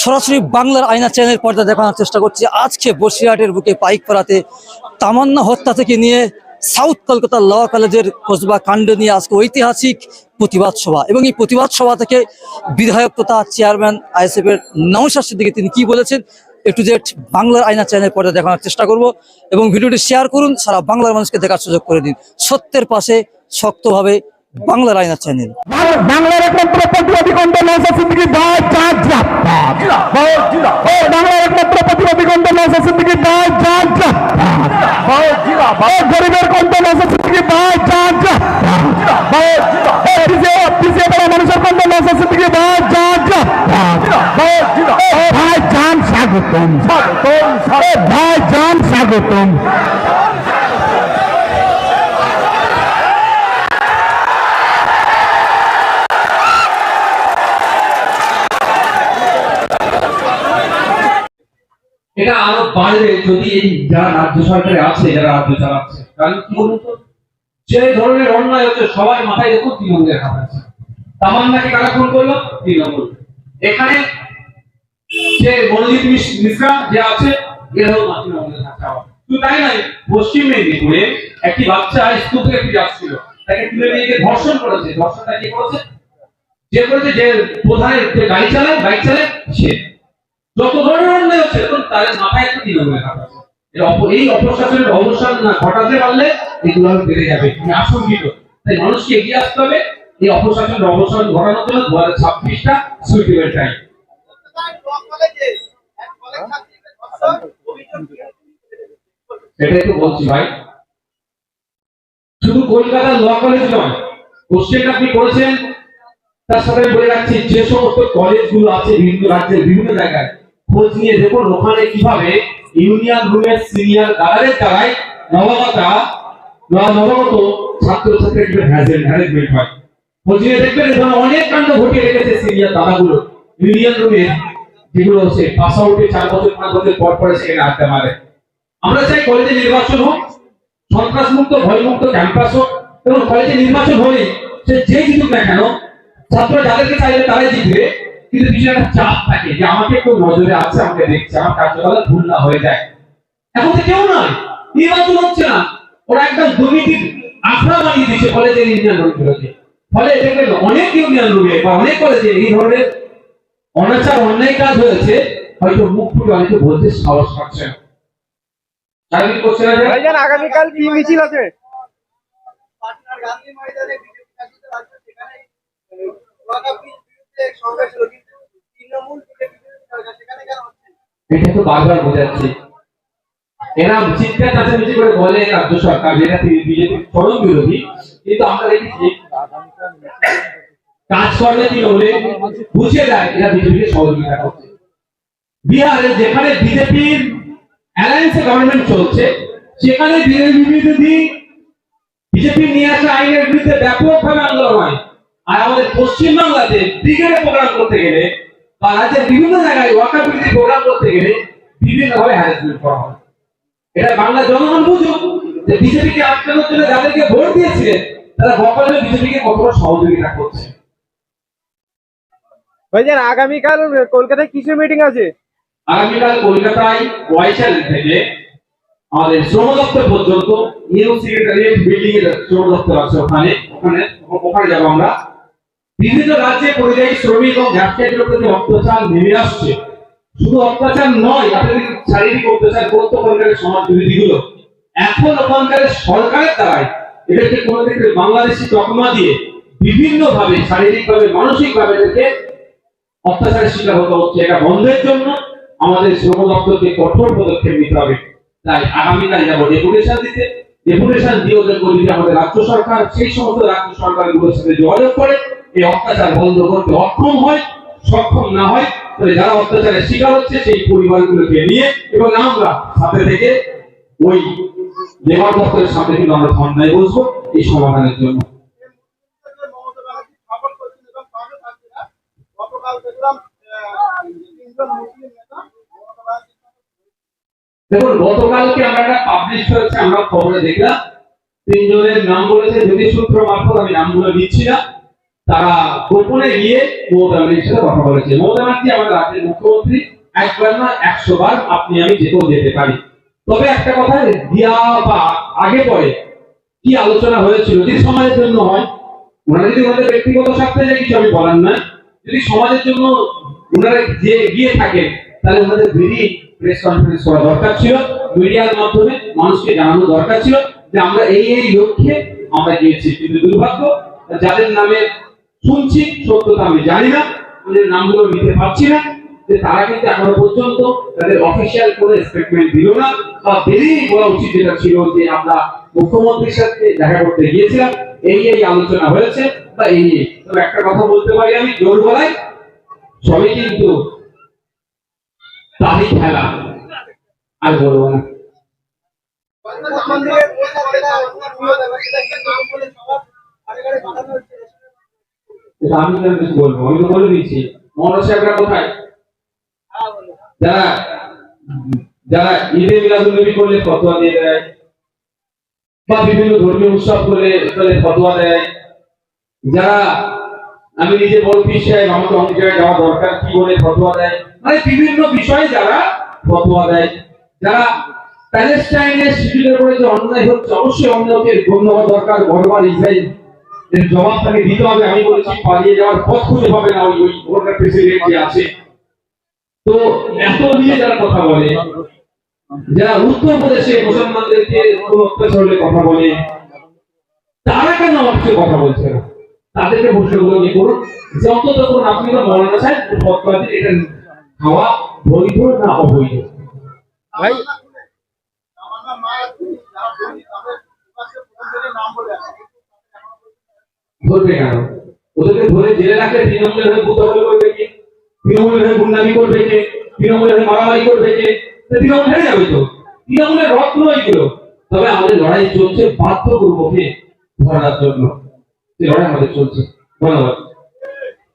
সরাসরি বাংলার আয়না চ্যানেল পর্দা দেখানোর চেষ্টা করছি। আজকে বসিরহাটের বুকে পাইক পাইকপাড়াতে তামান্না হত্যা থেকে নিয়ে সাউথ কলকাতা ল কলেজের কসবা কাণ্ড নিয়ে আজকে ঐতিহাসিক প্রতিবাদ সভা। এবং এই প্রতিবাদ সভা থেকে বিধায়ক তথা চেয়ারম্যান আইএসএফ এর সিদ্দিকী তিনি কি বলেছেন, এ টু জেড বাংলার আয়না চ্যানেল পর্দা দেখানোর চেষ্টা করব এবং ভিডিওটি শেয়ার করুন, সারা বাংলার মানুষকে দেখার সুযোগ করে দিন। সত্যের পাশে শক্তভাবে বাংলার আয়না চ্যানেল। বাংলার একমাত্র প্রতিবাদী কণ্ঠ নৌসা সিদ্দিকি ভাই চাঁদ বাংলার একমাত্র প্রতিবাদী কণ্ঠ নৌসা সিদ্দিকি ভাই চাঁদ গরিবের কণ্ঠ নৌসা সিদ্দিকি ভাই চাঁদ পিছিয়ে পড়া ভাই জান স্বাগতম। ভাই জান স্বাগতম। এটা আরও বাড়বে যদি এই যারা রাজ্য সরকারে আছে, যারা রাজ্য চালাচ্ছে কারণ কি বলুন তো? যে ধরনের অন্যায় হচ্ছে সবাই মাথায় দেখুন তৃণমূলের হাত আছে। তামান্নাকে কারা খুন করল? তৃণমূল। এখানে যে মনোজিৎ মিশ্রা যে আছে এরাও তৃণমূলের হাত শুধু তাই নয়, পশ্চিম মেদিনীপুরে একটি বাচ্চা স্কুল থেকে ফিরে আসছিল। তাকে তুলে নিয়ে গিয়ে ধর্ষণ করেছে। ধর্ষণটা কি করেছে? যে করেছে যে প্রধানের গাড়ি চালায়, বাইক চালায় সে। যত ধরনের অন্যায় হচ্ছে তখন তাদের মাথায় একটা এই অপশাসনের অবসান না ঘটাতে পারলে এগুলো বেড়ে যাবে। আমি আশঙ্কিত তাই মানুষকে এগিয়ে আসতে হবে। এই অপশাসনের অবসান ঘটানোর জন্য দু হাজার ছাব্বিশটা সুইটেবল টাইম তো বলছি ভাই। শুধু কলকাতার ল কলেজ নয় কোশ্চেনটা আপনি করেছেন, তার সাথে বলে রাখছি, যে সমস্ত কলেজগুলো আছে বিভিন্ন রাজ্যের, বিভিন্ন জায়গায় খোঁজ নিয়ে দেখুন ওখানে কীভাবে ইউনিয়ন রুমের সিনিয়র গার্ডের দ্বারাই নবাগতা বা নবাগত ছাত্র ছাত্রীদের হ্যারাসমেন্ট হয়। দেখবেন এখানে অনেক কাণ্ড রেখেছে সিনিয়র দাদাগুলো। ইউনিয়ন যেগুলো হচ্ছে পাস আউটে চার বছর, পাঁচ বছর পর পরে সেখানে আড্ডা মারে। আমরা চাই কলেজে নির্বাচন হোক সন্ত্রাস মুক্ত ভয় মুক্ত ক্যাম্পাস হোক এবং কলেজে নির্বাচন হলে সে যে জিতুক না কেন, ছাত্র যাদেরকে চাইবে তারাই জিতবে। কিন্তু পিছনে একটা চাপ থাকে যে আমাকে কেউ নজরে আছে আমাকে দেখছে আমার কার্যকলাপ ভুল না হয়ে যায়। এখন তো কেউ নয় নির্বাচন হচ্ছে না। ওরা একদম দুর্নীতির আখড়া বানিয়ে দিচ্ছে কলেজের ইউনিয়ন রুমগুলোকে ফলে দেখবেন অনেক ইউনিয়ন রুমে বা অনেক কলেজে এই ধরনের অনাচার অন্যায় কাজ হয়েছে হয়তো মুখ ফুটে অনেকে বলতে সাহস পাচ্ছে না। আগামীকাল কি মিছিল আছে? গান্ধী ময়দানে বিজেপি সেখানে ওয়াকাফির বিরুদ্ধে সমাবেশ হলো কিন্তু তৃণমূল বিজেপি বিরোধী সরকার সেখানে কেন হচ্ছে না? বারবার এরা চিৎকার করে বলে রাজ্য সরকার, যেটা বিজেপির চরম বিরোধী। কিন্তু আমরা দেখেছি দেয়, এরা সহযোগিতা করছে। বিহারে যেখানে বিজেপির অ্যালায়েন্সে গভর্নমেন্ট চলছে, সেখানে বিরোধী বিজেপি নিয়ে আসা আইনের বিরুদ্ধে ব্যাপকভাবে আন্দোলন হয়। আর আমাদের পশ্চিমবাংলাতে ব্রিগেডে প্রোগ্রাম করতে গেলে বা রাজ্যের বিভিন্ন জায়গায় ওয়াকা বিরোধী প্রোগ্রাম করতে গেলে বিভিন্ন ভাবে হ্যারাসমেন্ট করা হয়। এটা বাংলা জনগণ বুঝুক যে বিজেপিকে আটকানোর জন্য যাদেরকে ভোট দিয়েছিলেন তারা বকলে বিজেপিকে কতটা সহযোগিতা করছে। ভাইজান আগামীকাল কলকাতায় কিসের মিটিং আছে? আগামীকাল কলকাতায় ওয়াইশাল থেকে আমাদের শ্রম দপ্তর পর্যন্ত নিউ সেক্রেটারিয়েট বিল্ডিং এর শ্রম দপ্তর আছে ওখানে। ওখানে ওখানে যাব আমরা। বিভিন্ন রাজ্যে পরিযায়ী শ্রমিক এবং ব্যবসায়ীদের উপর যে অত্যাচার নেমে আসছে, শুধু অত্যাচার নয়, আপনাদের শারীরিক অত্যাচার করতে পারে সমাজ বিরোধীগুলো। এখন ওখানকার সরকারের দ্বারাই এদেরকে কোনো ক্ষেত্রে বাংলাদেশি তকমা দিয়ে বিভিন্ন ভাবে শারীরিক ভাবে মানসিক ভাবে এদেরকে অত্যাচারের শিকার হতে হচ্ছে। এটা বন্ধের জন্য আমাদের শ্রম দপ্তরকে কঠোর পদক্ষেপ নিতে হবে। তাই আগামীকাল যাব ডেপুটেশন দিতে। ডেপুটেশন দিয়ে ওদের বলি আমাদের রাজ্য সরকার, সেই সমস্ত রাজ্য সরকারগুলোর সাথে যোগাযোগ করে এই অত্যাচার বন্ধ করতে অক্ষম হয়, সক্ষম না হয় তাহলে যারা অত্যাচারের শিকার হচ্ছে সেই পরিবারগুলোকে নিয়ে এবং আমরা সাথে থেকে ওই লেবার দপ্তরের সামনে কিন্তু আমরা ধর্নায় বসবো এই সমাধানের জন্য। দেখুন, গতকালকে আমরা একটা পাবলিশ হয়েছে আমরা খবরে দেখলাম। তিনজনের নাম বলেছে যদি সূত্র মারফত আমি নামগুলো দিচ্ছি না। তারা গোপনে গিয়ে মমতা ব্যানার্জির সাথে কথা বলেছে। মমতা ব্যানার্জি আমাদের রাজ্যের মুখ্যমন্ত্রী। একবার না একশো বার আপনি আমি যেতেও যেতে পারি। তবে একটা কথা, দিয়া বা আগে পরে কি আলোচনা হয়েছিল, যদি সমাজের জন্য হয়, ওনারা যদি ওনাদের ব্যক্তিগত স্বার্থে যায়, কিছু আমি বলার না যদি সমাজের জন্য ওনারা যে গিয়ে থাকেন, তাহলে ওনাদের বেরিয়ে প্রেস কনফারেন্স করা দরকার ছিল। মিডিয়ার মাধ্যমে মানুষকে জানানো দরকার ছিল যে আমরা এই এই লক্ষ্যে আমরা গিয়েছি। কিন্তু দুর্ভাগ্য, যাদের নামে শুনছি সত্যতা আমি জানি না ওদের নামগুলো নিতে পারছি না, যে তারা কিন্তু এখনও পর্যন্ত তাদের অফিসিয়াল কোনো স্টেটমেন্ট দিল না, বা দেরি বলা উচিত যেটা ছিল যে আমরা মুখ্যমন্ত্রীর সাথে দেখা করতে গিয়েছিলাম, এই এই আলোচনা হয়েছে, বা এই নিয়ে। তবে একটা কথা বলতে পারি আমি জোর গলায় সবই কিন্তু তারই খেলা। আর বলব না মন্দিরের যেটা যেটা বিরোধ হবে, সেটা কি নাম বলে সবার আগে আগে বাড়ানো হচ্ছে এটা আমি কেন কিছু বলব আমি তো বলে দিচ্ছি। মহারাজ সাহেবরা কোথায়? হ্যাঁ যারা যারা ঈদে মিলাদুল নবী করলে ফতোয়া দিয়ে দেয় বা বিভিন্ন ধর্মীয় উৎসব করলে করলে ফতোয়া দেয় যারা আমি নিজে বড় সাহেব আমাকে অনেক জায়গায় যাওয়া দরকার কি বলে ফতোয়া দেয়? মানে বিভিন্ন বিষয়ে যারা ফতোয়া দেয় যারা প্যালেস্টাইনের শিশুদের উপরে যে অন্যায় হচ্ছে অবশ্যই অন্যায়কে গণ্য হওয়া দরকার বড়বার ইসরায়েল এর জবাব তাকে দিতে হবে, আমি বলেছি পালিয়ে যাওয়ার পথ খুঁজে পাবে না ওই ওখানকার প্রেসিডেন্ট যে আছে। তো এত নিয়ে যারা কথা বলে, যারা উত্তরপ্রদেশে মুসলমানদেরকে কোনো অত্যাচার কথা বলে, তারা কেন সাথে কথা বলছে না? তাদেরকে প্রশ্নগুলো নিয়ে করুন। যে অন্তত কোন আপনি তো মৌলানা সাহেব ফতোয়া এটা খাওয়া বৈধ না অবৈধ? ভাই আমার মা যারা বলি তাদের প্রকাশ্যে প্রথম থেকে নাম বলে আসে ধরবে কেন? ওদেরকে ধরে জেলে রাখলে তৃণমূলের হয়ে বুদ্ধ করবে কে? তৃণমূলের হয়ে গুন্ডামি করবে কে? তৃণমূলের হয়ে মারামারি করবে কে? তৃণমূল হেরে যাবে তো। তৃণমূলের রত্ন এগুলো। তবে আমাদের লড়াই চলছে বাধ্য করব কে? ধরার জন্য। লড়াই আমাদের চলছে। ধন্যবাদ।